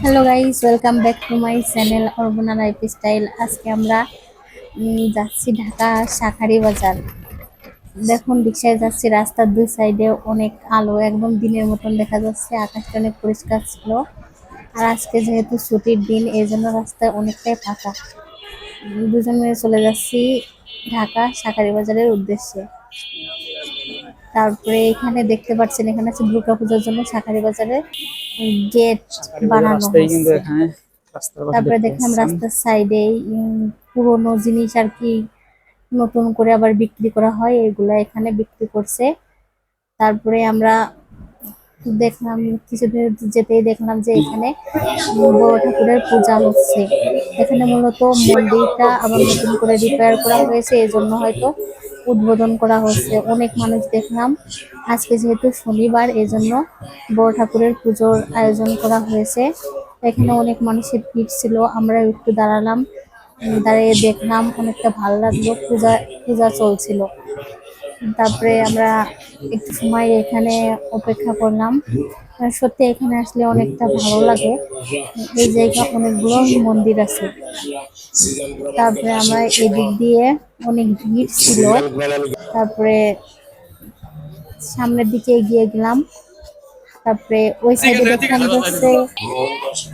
Hello guys welcome back to my channel Orbona lifestyle আজকে আমরা যাচ্ছি ঢাকা শাখারি বাজার। দেখুন রিক্সায় যাচ্ছি রাস্তার দুই সাইডে অনেক আলো একদম দিনের মতন দেখা যাচ্ছে আকাশটা অনেক পরিষ্কার ছিল। আর আজকে যেহেতু ছুটির দিন এই জন্য রাস্তায় অনেকটাই ফাঁকা। দুজন মিলে চলে যাচ্ছি ঢাকা শাখারি বাজারের উদ্দেশ্যে। তারপরে এখানে দেখতে পাচ্ছেন এখানে আছে দুর্গা পূজার জন্য শাখারি বাজারে গেট বানানো তারপরে দেখলাম রাস্তার সাইডে পুরোনো জিনিস আর কি নতুন করে আবার বিক্রি করা হয়, এগুলা এখানে বিক্রি করছে। তারপরে আমরা দেখলাম, কিছুদিন যেতেই দেখলাম যে এখানে বড় ঠাকুরের পূজা হচ্ছে। এখানে মূলত মন্দিরটা আবার নতুন করে রিপেয়ার করা হয়েছে এই জন্য হয়তো উদ্বোধন করা হচ্ছে। অনেক মানুষ দেখলাম, আজকে যেহেতু শনিবার, এজন্য বড় ঠাকুরের পুজোর আয়োজন করা হয়েছে। এখানে অনেক মানুষের ভিড় ছিল আমরা একটু দাঁড়ালাম। দাঁড়িয়ে দেখলাম অনেকটা ভালো লাগল, পূজা পূজা চলছিল। তারপরে আমরা একটু সময় এখানে অপেক্ষা করলাম। সত্যি এখানে আসলে অনেকটা ভালো লাগে। এই জায়গা অনেকগুলো মন্দির আছে। তারপরে আমরা এদিক দিয়ে অনেক ভিড় ছিল। তারপরে সামনের দিকে এগিয়ে গেলাম। তারপরে ওই সাইডে দেখলাম হচ্ছে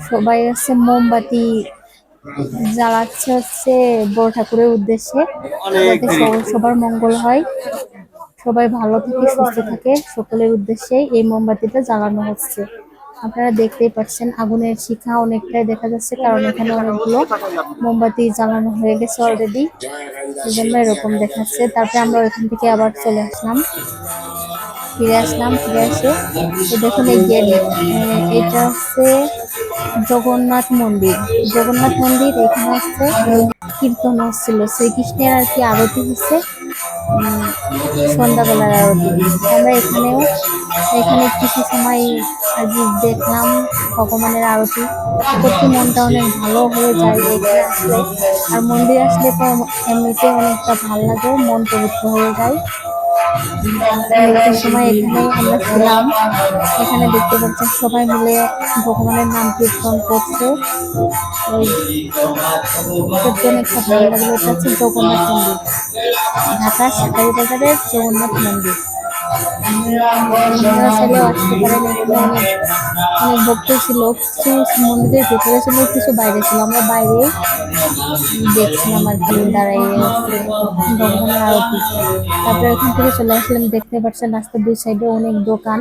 সবাই হচ্ছে মোমবাতি জ্বালাচ্ছে হচ্ছে বড় ঠাকুরের উদ্দেশ্যে। যাতে সব- সবার মঙ্গল হয়। সবাই ভালো থাকে সুস্থ থাকে। সকলের উদ্দেশ্যে এই মোমবাতিটা জ্বালানো হচ্ছে। আপনারা দেখতেই পাচ্ছেন আগুনের শিখা অনেকটাই দেখা যাচ্ছে কারণ এখানে অনেকগুলো মোমবাতি জ্বালানো হয়ে গেছে অলরেডি এই জন্য এরকম দেখাচ্ছে। তারপরে আমরা ওইখান থেকে আবার চলে আসলাম। ফিরে আসলাম, ফিরে এসে দেখুন এই গেট। এটা হচ্ছে জগন্নাথ মন্দির। জগন্নাথ মন্দির এখানে হচ্ছে কীর্তন হচ্ছিল। শ্রীকৃষ্ণের আর কি আরতি হচ্ছে সন্ধ্যাবেলার আরতি। আমরা এখানেও, এখানে কিছু সময় আর কি দেখলাম ভগবানের আরতি। সত্যি মনটা অনেক ভালো হয়ে যায় এখানে আসলে। আর মন্দির আসলে তো এমনিতে অনেকটা ভালো লাগে, মন পবিত্র হয়ে যায়। সময় এখানে আমরা ছিলাম। এখানে দেখতে পাচ্ছেন সবাই মিলে ভগবানের নাম কীর্তন করছে। ওই হচ্ছে জগন্নাথ মন্দির। ঢাকা সাকারি বাজারের জগন্নাথ মন্দির। আপনারা আসতে পারেন অনেক ভক্ত ছিল, কিছু মন্দিরের ভেতরে ছিল, কিছু বাইরে ছিল। আমরা বাইরে দেখছিলাম আর কি, দাঁড়াইয়ে আরতি। তারপরে এখান থেকে চলে আসলাম, দেখতে পাচ্ছেন রাস্তার দুই সাইডে অনেক দোকান।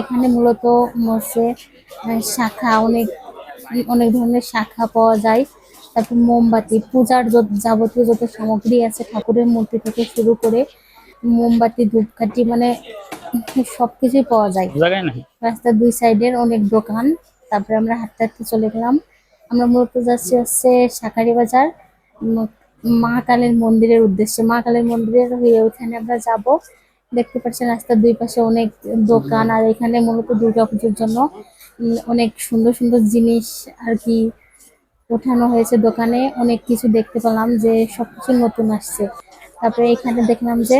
এখানে মূলত হচ্ছে শাখা, অনেক অনেক ধরনের শাখা পাওয়া যায়। তারপর মোমবাতি, পূজার যাবতীয় যত সামগ্রী আছে, ঠাকুরের মূর্তি থেকে শুরু করে মোমবাতি, ধূপকাঠি মানে সবকিছুই পাওয়া যায়। জায়গায় নাকি? রাস্তার দুই সাইডের অনেক দোকান তারপরে আমরা হাঁটতে হাঁটতে চলে গেলাম। আমরা মূলত যাচ্ছি হচ্ছে শাকারি বাজার মা কালীর মন্দিরের উদ্দেশ্যে। মা কালীর মন্দিরের হয়ে ওইখানে আমরা যাব। দেখতে পাচ্ছেন রাস্তার দুই পাশে অনেক দোকান আর এখানে মূলত দুর্গাপুজোর জন্য অনেক সুন্দর সুন্দর জিনিস আর কি ওঠানো হয়েছে দোকানে। অনেক কিছু দেখতে পেলাম যে সবকিছু নতুন আসছে। তারপরে এখানে দেখলাম যে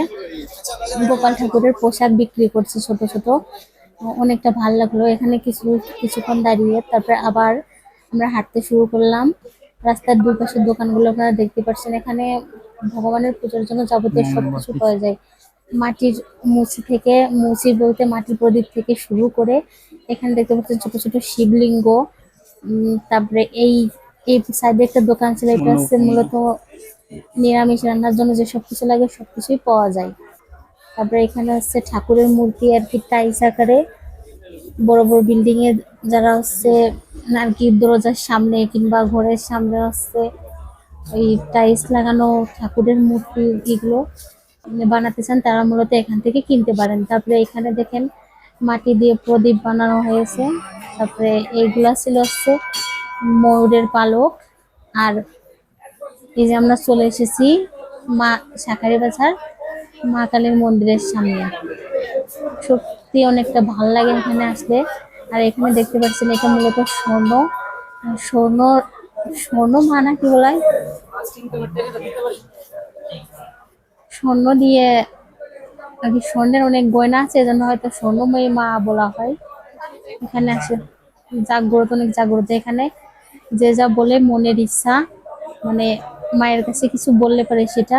গোপাল ঠাকুরের পোশাক বিক্রি করছে ছোট ছোট। অনেকটা ভালো লাগল। এখানে কিছু কিছুক্ষণ দাঁড়িয়ে তারপরে আবার আমরা হাঁটতে শুরু করলাম। রাস্তার দুই পাশের দোকানগুলো আপনারা দেখতে পাচ্ছেন। এখানে ভগবানের পুজোর জন্য যাবতীয় সবকিছু পাওয়া যায়। মাটির মুচি থেকে মুচি বলতে মাটির প্রদীপ থেকে শুরু করে এখানে দেখতে পাচ্ছেন ছোট ছোট শিবলিঙ্গ। তারপরে এই এই সাইডে একটা দোকান ছিল। এটা হচ্ছে মূলত নিরামিষ রান্নার জন্য যে সবকিছু লাগে সবকিছুই পাওয়া যায়। তারপরে এখানে হচ্ছে ঠাকুরের মূর্তি আর কি টাইস আকারে বড় বড় বিল্ডিং এ যারা হচ্ছে আর কি দরজার সামনে কিংবা ঘরের সামনে হচ্ছে ওই টাইলস লাগানো ঠাকুরের মূর্তি এগুলো বানাতে চান, তারা মূলত এখান থেকে কিনতে পারেন। তারপরে এখানে দেখেন মাটি দিয়ে প্রদীপ বানানো হয়েছে। তারপরে এইগুলা ছিল হচ্ছে ময়ূরের পালক আর এই যে আমরা চলে এসেছি মা শাকারি বাজার, মা কালীর মন্দিরের সামনে। সত্যি অনেকটা ভালো লাগে এখানে আসলে আর এখানে দেখতে পাচ্ছেন এটা মূলত স্বর্ণ। স্বর্ণ স্বর্ণ মানা কি বলাই স্বর্ণ দিয়ে আর কি স্বর্ণের অনেক গয়না আছে, এজন্য হয়তো স্বর্ণময়ী মা বলা হয়। এখানে আসে জাগ্রত, অনেক জাগ্রত এখানে। যে যা বলে মনের ইচ্ছা মানে মায়ের কাছে কিছু বললে পরে সেটা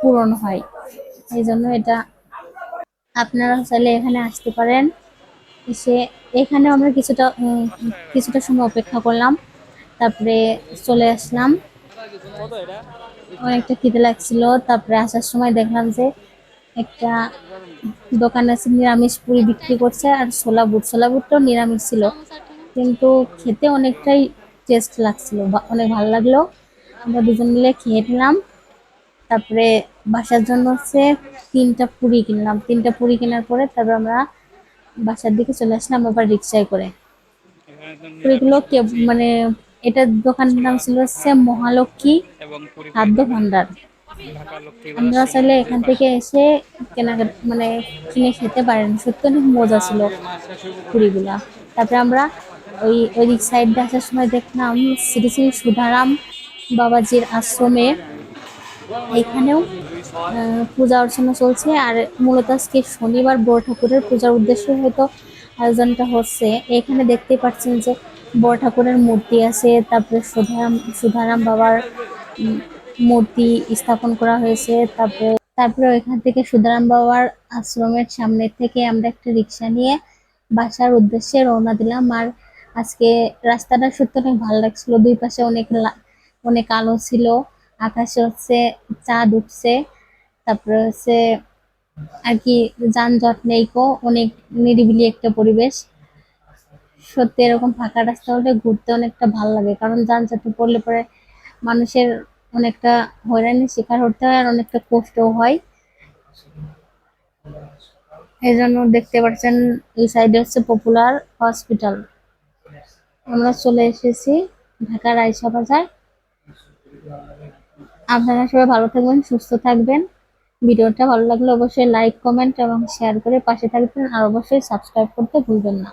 পূরণ হয়। এই জন্য এটা আপনারা চাইলে এখানে আসতে পারেন। এসে এখানে আমরা কিছুটা কিছুটা সময় অপেক্ষা করলাম। তারপরে চলে আসলাম। অনেকটা খিদে লাগছিল। তারপরে আসার সময় দেখলাম যে একটা দোকান আছে নিরামিষ পুরি বিক্রি করছে আর ছোলা বুট। ছোলা বুটটাও নিরামিষ ছিল। কিন্তু খেতে অনেকটাই টেস্ট লাগছিল অনেক ভালো লাগল। আমরা দুজন মিলে খেয়ে নিলাম। তারপরে বাসার জন্য হচ্ছে তিনটা পুরি কিনলাম। তিনটা পুরি কেনার পরে তারপর আমরা বাসার দিকে চলে আসলাম আবার রিক্সায় করে। পুরিগুলো মানে এটার দোকানের নাম ছিল হচ্ছে মহালক্ষ্মী খাদ্য ভান্ডার লক্ষ্মী চাইলে এখান থেকে এসে কেনাকাটা মানে কিনে খেতে পারেন। সত্যি অনেক মজা ছিল পুরিগুলা। তারপরে আমরা ওই ওই সাইড আসার সময় দেখলাম শ্রী শ্রী সুধারাম বাবাজির আশ্রমে। এখানেও পূজা অর্চনা চলছে। আর মূলত আজকে শনিবার বড় ঠাকুরের পূজার উদ্দেশ্যে হয়তো আয়োজনটা হচ্ছে। এখানে দেখতে পাচ্ছেন যে বড় ঠাকুরের মূর্তি আছে। তারপরে সুধারাম সুধারাম বাবার মূর্তি স্থাপন করা হয়েছে। তারপরে তারপরে ওইখান থেকে সুধারাম বাবার আশ্রমের সামনে থেকে আমরা একটা রিক্সা নিয়ে বাসার উদ্দেশ্যে রওনা দিলাম। আর আজকে রাস্তাটা সত্যি অনেক ভালো লাগছিল। দুই পাশে অনেক অনেক আলো ছিল, আকাশে হচ্ছে চাঁদ উঠছে, তারপরে হচ্ছে আর কি যানজট নেই কো, অনেক নিরিবিলি একটা পরিবেশ। সত্যি এরকম ফাঁকা রাস্তা হলে ঘুরতে অনেকটা ভালো লাগে, কারণ যানজটে পড়লে পরে মানুষের অনেকটা হয়রানির শিকার হতে হয় আর অনেকটা কষ্টও হয়। এই জন্য দেখতে পাচ্ছেন এই সাইডে হচ্ছে পপুলার হসপিটাল। আমরা চলে এসেছি ঢাকার আইসা বাজার। আপনারা সবাই ভালো থাকবেন, সুস্থ থাকবেন। ভিডিওটা ভালো লাগলে অবশ্যই লাইক কমেন্ট এবং শেয়ার করে পাশে থাকবেন। আর অবশ্যই সাবস্ক্রাইব করতে ভুলবেন না।